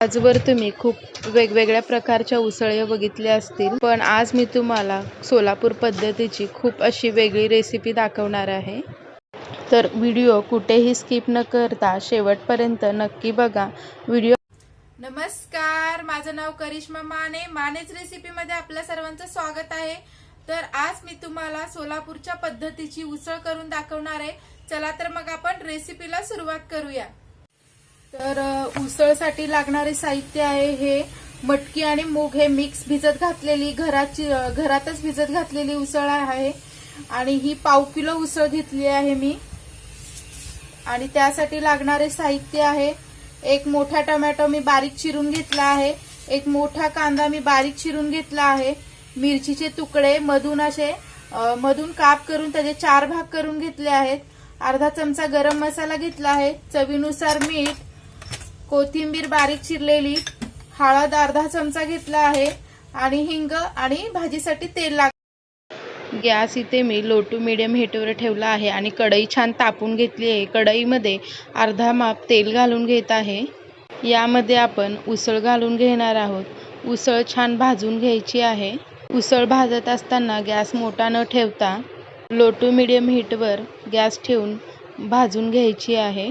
आजवर तुम्ही खूप वेगवेगळ्या प्रकारच्या उसळ्या बघितल्या असतील. पण आज मी तुम्हाला सोलापूर पद्धतीची खूप अशी वेगळी रेसिपी दाखवणार आहे. तर व्हिडिओ कुठेही स्किप न करता शेवटपर्यंत नक्की बघा. व्हिडिओ नमस्कार माझं नाव करिश्मा माने. मानेच रेसिपीमध्ये आपल्या सर्वांचं स्वागत आहे. तर आज मी तुम्हाला सोलापूरच्या पद्धतीची उसळ करून दाखवणार आहे. चला तर मग आपण रेसिपीला सुरुवात करूया. तर उसळसाठी लागणारे साहित्य आहे हे. मटकी आणि मूग हे मिक्स भिजत घातलेली घराची घरातच भिजत घातलेली उसळ आहे. आणि ही पाव किलो उसळ घेतली आहे मी. आणि त्यासाठी लागणारे साहित्य आहे. एक मोठा टोमॅटो मी बारीक चिरून घेतला आहे. एक मोठा कांदा मी बारीक चिरून घेतला आहे. मिरचीचे तुकडे मधून असे मधून काप करून त्याचे चार भाग करून घेतले आहेत. अर्धा चमचा गरम मसाला घेतला आहे. चवीनुसार मीठ कोथिंबीर बारीक चिरलेली हळद अर्धा चमचा घेतला आहे आणि हिंग आणि भाजीसाठी तेल लाग गॅस इथे मी लो टू मिडियम हीटवर ठेवला आहे आणि कढई छान तापून घेतली आहे. कढईमध्ये अर्धा माप तेल घालून घेत आहे. यामध्ये आपण उसळ घालून घेणार आहोत. उसळ छान भाजून घ्यायची आहे. उसळ भाजत असताना गॅस मोठा न ठेवता लो टू मिडियम हीटवर गॅस ठेवून भाजून घ्यायची आहे.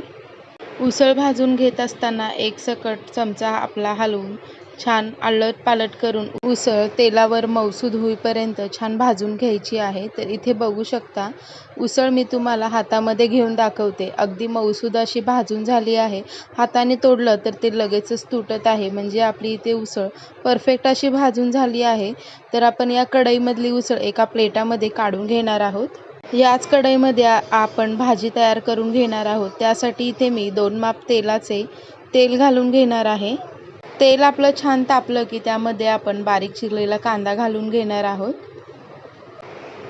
उसळ भाजून घेत असताना एक सकट चमचा आपला हलवून छान आलट पालट करून उसळ तेलावर मौसूद होईपर्यंत छान भाजून घ्यायची आहे. तर इथे बघू शकता उसळ मी तुम्हाला हातामध्ये घेऊन दाखवते. अगदी मौसूद अशी भाजून झाली आहे. हाताने तोडलं तर ते लगेचच तुटत आहे. म्हणजे आपली इथे उसळ परफेक्ट अशी भाजून झाली आहे. तर आपण या कढईमधली उसळ एका प्लेटामध्ये काढून घेणार आहोत. याच कढईमध्ये आपण भाजी तयार करून घेणार आहोत. त्यासाठी इथे मी दोन माप तेलाचे तेल घालून घेणार आहे. तेल आपलं छान तापलं की त्यामध्ये आपण बारीक चिरलेला कांदा घालून घेणार आहोत.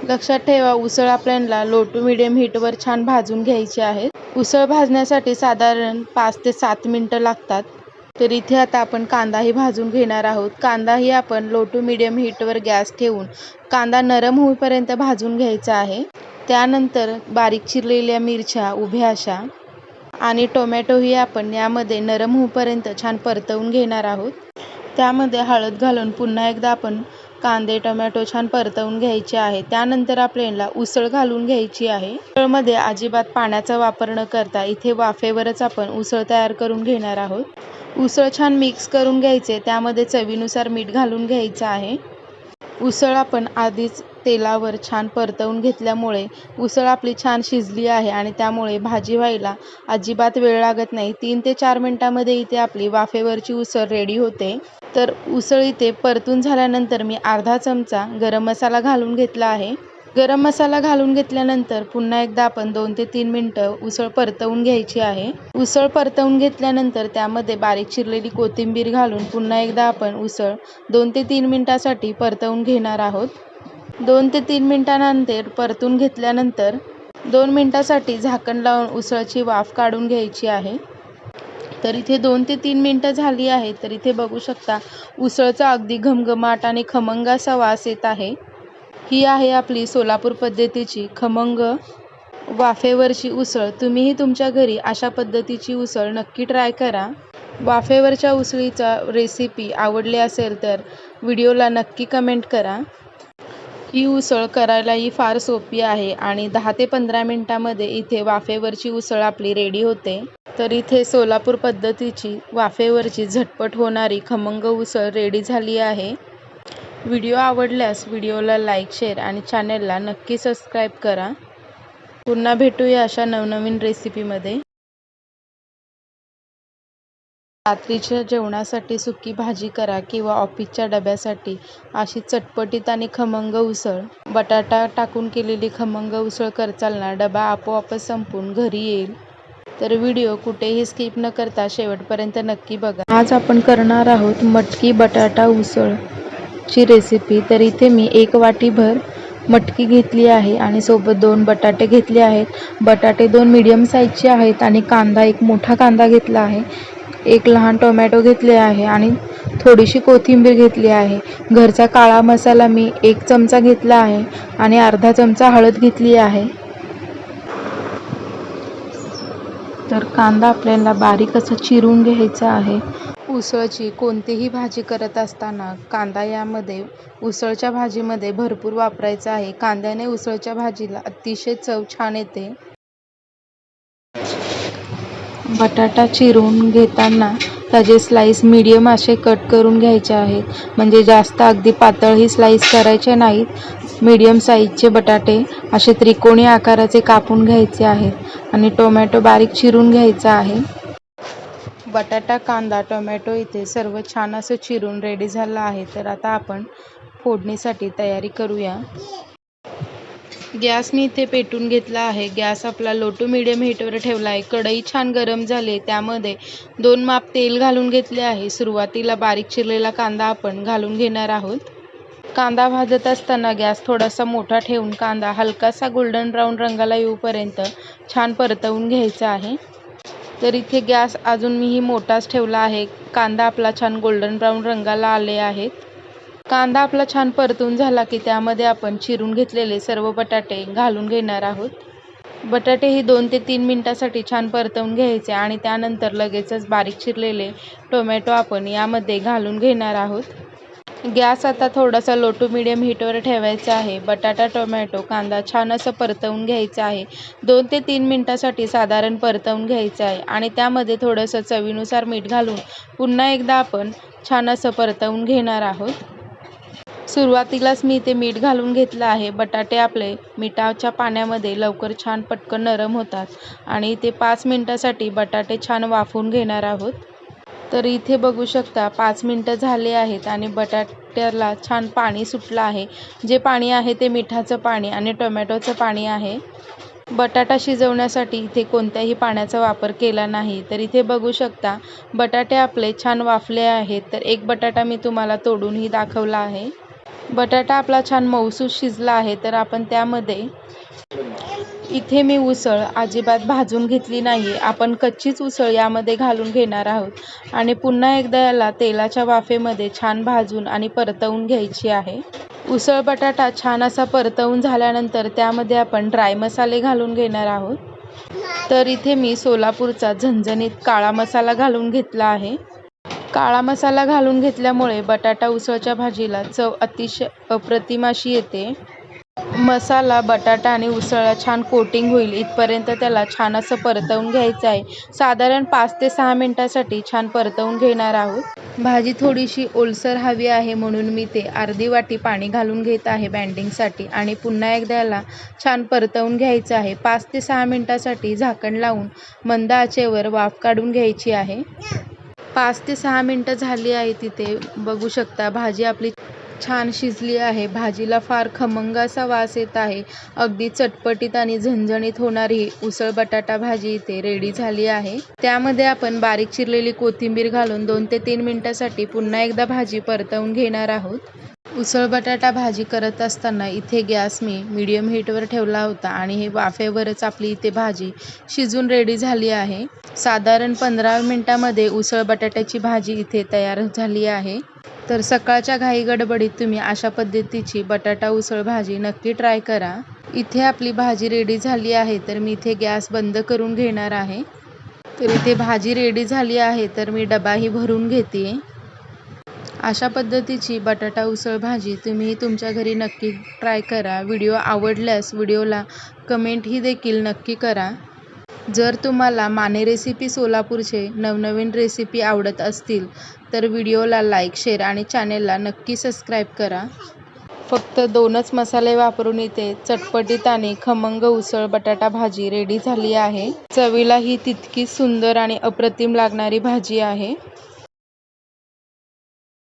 लक्षात ठेवा उसळ आपल्याला लो टू मिडियम हीटवर छान भाजून घ्यायची आहे. उसळ भाजण्यासाठी साधारण पाच ते सात मिनटं लागतात. तर इथे आता आपण कांदाही भाजून घेणार आहोत. कांदाही आपण लो टू मिडियम हीटवर गॅस ठेवून कांदा नरम होईपर्यंत भाजून घ्यायचा आहे. त्यानंतर बारीक चिरलेल्या मिरच्या उभ्या अशा आणि टोमॅटोही आपण यामध्ये नरम होईपर्यंत छान परतवून घेणार आहोत. त्यामध्ये हळद घालून पुन्हा एकदा आपण कांदे टोमॅटो छान परतवून घ्यायचे आहे त्यानंतर आपल्याला उसळ घालून घ्यायची आहे. उसळमध्ये अजिबात पाण्याचा वापर न करता इथे वाफेवरच आपण उसळ तयार करून घेणार आहोत. उसळ छान मिक्स करून घ्यायचे. त्यामध्ये चवीनुसार मीठ घालून घ्यायचं आहे. उसळ आपण आधीच तेलावर छान परतवून घेतल्यामुळे उसळ आपली छान शिजली आहे आणि त्यामुळे भाजी व्हायला अजिबात वेळ लागत नाही. तीन ते चार मिनटामध्ये इथे आपली वाफेवरची उसळ रेडी होते. तर उसळ इथे परतून झाल्यानंतर मी अर्धा चमचा गरम मसाला घालून घेतला आहे. गरम मसाला घालून घेतल्यानंतर पुन्हा एकदा आपण दोन ते तीन मिनटं उसळ परतवून घ्यायची आहे. उसळ परतवून घेतल्यानंतर त्यामध्ये बारीक चिरलेली कोथिंबीर घालून पुन्हा एकदा आपण उसळ दोन ते तीन मिनटासाठी परतवून घेणार आहोत. दोन ते तीन मिनटानंतर परतून घेतल्यानंतर दोन मिनटासाठी झाकण लावून उसळची वाफ काढून घ्यायची आहे. तर इथे दोन ते तीन मिनटं झाली आहे तर इथे बघू शकता उसळचा अगदी घमघमाट आणि खमंग असा वास येत आहे. ही आहे आपली सोलापूर पद्धतीची खमंग वाफेवरची उसळ. तुम्हीही तुमच्या घरी अशा पद्धतीची उसळ नक्की ट्राय करा. वाफेवरच्या उसळीचा रेसिपी आवडली असेल तर व्हिडिओला नक्की कमेंट करा. ही उसळ करायलाही फार सोपी आहे आणि दहा ते पंधरा मिनटामध्ये इथे वाफेवरची उसळ आपली रेडी होते. तर इथे सोलापूर पद्धतीची वाफेवरची झटपट होणारी खमंग उसळ रेडी झाली आहे. व्हिडिओ आवडल्यास व्हिडिओला लाईक शेअर आणि चॅनेलला नक्की सबस्क्राईब करा. पुन्हा भेटूया अशा नवनवीन रेसिपीमध्ये रात्रीच्या जेवणासाठी सुकी भाजी करा किंवा ऑफिसच्या डब्यासाठी. अशी चटपटीत आणि खमंग उसळ. बटाटा टाकून केलेली खमंग उसळ करचाल ना डबा आपोआपच संपून घरी येईल. तर व्हिडिओ कुठेही स्किप न करता शेवटपर्यंत नक्की बघा. आज आपण करणार आहोत मटकी बटाटा उसळ ची रेसिपी तर इथे मी एक वाटीभर मटकी घेतली आहे आणि सोबत दोन बटाटे घेतले आहेत. बटाटे दोन मीडियम साईजचे आहेत आणि कांदा एक मोठा कांदा घेतला आहे. एक लहान टोमॅटो घेतले आहे आणि थोडीशी कोथिंबीर घेतली आहे. घरचा काळा मसाला मी एक चमचा घेतला आहे आणि अर्धा चमचा हळद घेतली आहे. तर कांदा आपल्याला बारीक असं चिरून घ्यायचा आहे. उसळची कोणतीही भाजी करत असताना कांदा यामध्ये उसळच्या भाजीमध्ये भरपूर वापरायचा आहे. कांद्याने उसळच्या भाजीला अतिशय चव छान येते. बटाटा चिरून घेताना त्याचे स्लाईस मीडियम असे कट करून घ्यायचे आहेत. म्हणजे जास्त अगदी पातळही स्लाईस करायचे नाहीत. मीडियम साईजचे बटाटे असे त्रिकोणी आकाराचे कापून घ्यायचे आहेत. आणि टोमॅटो बारीक चिरून घ्यायचा आहे. बटाटा कांदा टोमॅटो इथे सर्व छान असं चिरून रेडी झालं आहे. तर आता आपण फोडणीसाठी तयारी करूया. गॅस मी इथे पेटून घेतला आहे. गॅस आपला लो टू मिडियम हीटवर ठेवला आहे. कढई छान गरम झाली त्यामध्ये दोन माप तेल घालून घेतले आहे. सुरुवातीला बारीक चिरलेला कांदा आपण घालून घेणार आहोत. कांदा भाजत असताना गॅस थोडासा मोठा ठेवून कांदा हलकासा गोल्डन ब्राऊन रंगाला येऊपर्यंत छान परतवून घ्यायचा आहे. तर इथे गॅस अजून मीही मोठाच ठेवला आहे. कांदा आपला छान गोल्डन ब्राऊन रंगाला आले आहेत. कांदा आपला छान परतून झाला की त्यामध्ये आपण चिरून घेतलेले सर्व बटाटे घालून घेणार आहोत. बटाटे ही दोन ते तीन मिनटासाठी छान परतवून घ्यायचे आणि त्यानंतर लगेचच बारीक चिरलेले टोमॅटो आपण यामध्ये घालून घेणार आहोत. गॅस आता थोडासा लो टू मिडियम हीटवर ठेवायचा आहे. बटाटा टोमॅटो कांदा छान असं परतवून घ्यायचा आहे. दोन ते तीन मिनटासाठी साधारण परतवून घ्यायचं आहे आणि त्यामध्ये थोडंसं चवीनुसार मीठ घालून पुन्हा एकदा आपण छान असं परतवून घेणार आहोत. सुरुवातीलाच मी इथे मीठ घालून घेतलं आहे. बटाटे आपले मिठाच्या पाण्यामध्ये लवकर छान पटकन नरम होतात. आणि इथे पाच मिनटासाठी बटाटे छान वाफवून घेणार आहोत. तर इथे बघू शकता पाच मिनटं झाले आहेत आणि बटाट्याला छान पाणी सुटलं आहे. जे पाणी आहे ते मिठाचं पाणी आणि टोमॅटोचं पाणी आहे. बटाटा शिजवण्यासाठी इथे कोणत्याही पाण्याचा वापर केला नाही. तर इथे बघू शकता बटाटे आपले छान वाफले आहेत. तर एक बटाटा मी तुम्हाला तोडूनही दाखवला आहे. बटाटा आपला छान मऊसूत शिजला आहे तर आपण त्यामध्ये इथे मी उसळ अजिबात भाजून घेतली नाही आपण कच्चीच उसळ यामध्ये घालून घेणार आहोत. आणि पुन्हा एकदा याला तेलाच्या वाफेमध्ये छान भाजून आणि परतवून घ्यायची आहे. उसळ बटाटा छान असा परतवून झाल्यानंतर त्यामध्ये आपण ड्राय मसाले घालून घेणार आहोत. तर इथे मी सोलापूरचा झणझणीत काळा मसाला घालून घेतला आहे. काळा मसाला घालून घेतल्यामुळे बटाटा उसळच्या भाजीला चव अतिशय अप्रतिम अशी येते. मसाला बटाटा आणि उसळला छान कोटिंग होईल. इथपर्यंत त्याला छान असं परतवून घ्यायचं आहे. साधारण पाच ते सहा मिनटासाठी छान परतवून घेणार आहोत. भाजी थोडीशी ओलसर हवी आहे म्हणून मी ते अर्धी वाटी पाणी घालून घेत आहे बँडिंगसाठी आणि पुन्हा एकदा याला छान परतवून घ्यायचं आहे. पाच ते सहा मिनटासाठी झाकण लावून मंद आचेवर वाफ काढून घ्यायची आहे. पाच ते सहा मिनटं झाली आहे तिथे. बघू शकता भाजी आपली छान शिजली आहे. भाजीला फार खमंग असा वास येत आहे. अगदी चटपटीत आणि झणझणीत होणारी उसळ बटाटा भाजी इथे रेडी झाली आहे. त्यामध्ये आपण बारीक चिरलेली कोथिंबीर घालून दोन ते तीन मिनटासाठी पुन्हा एकदा भाजी परतवून घेणार आहोत. उसळ बटाटा भाजी करत असताना इथे गॅस मी मीडियम हीटवर ठेवला होता आणि हे वाफेवरच आपली इथे भाजी शिजून रेडी झाली आहे. साधारण पंधरा मिनटामध्ये उसळ बटाट्याची भाजी इथे तयार झाली आहे. तर सकाळच्या घाई गडबडीत तुम्ही अशा पद्धतीची बटाटा उसळ भाजी नक्की ट्राय करा. इथे आपली भाजी रेडी झाली आहे तर मी इथे गॅस बंद करून घेणार आहे. तर इथे भाजी रेडी झाली आहे तर मी डबाही भरून घेते. अशा पद्धतीची बटाटा उसळ भाजी तुम्ही तुमच्या घरी नक्की ट्राय करा. व्हिडिओ आवडल्यास व्हिडिओला कमेंटही देखील नक्की करा. जर तुम्हाला माने रेसिपी सोलापूरचे नवनवीन रेसिपी आवडत असतील तर व्हिडिओला लाईक शेअर आणि चॅनेलला नक्की सबस्क्राईब करा. फक्त दोनच मसाले वापरून इथे चटपटीत आणि खमंग उसळ बटाटा भाजी रेडी झाली आहे. चवीला ही तितकीच सुंदर आणि अप्रतिम लागणारी भाजी आहे.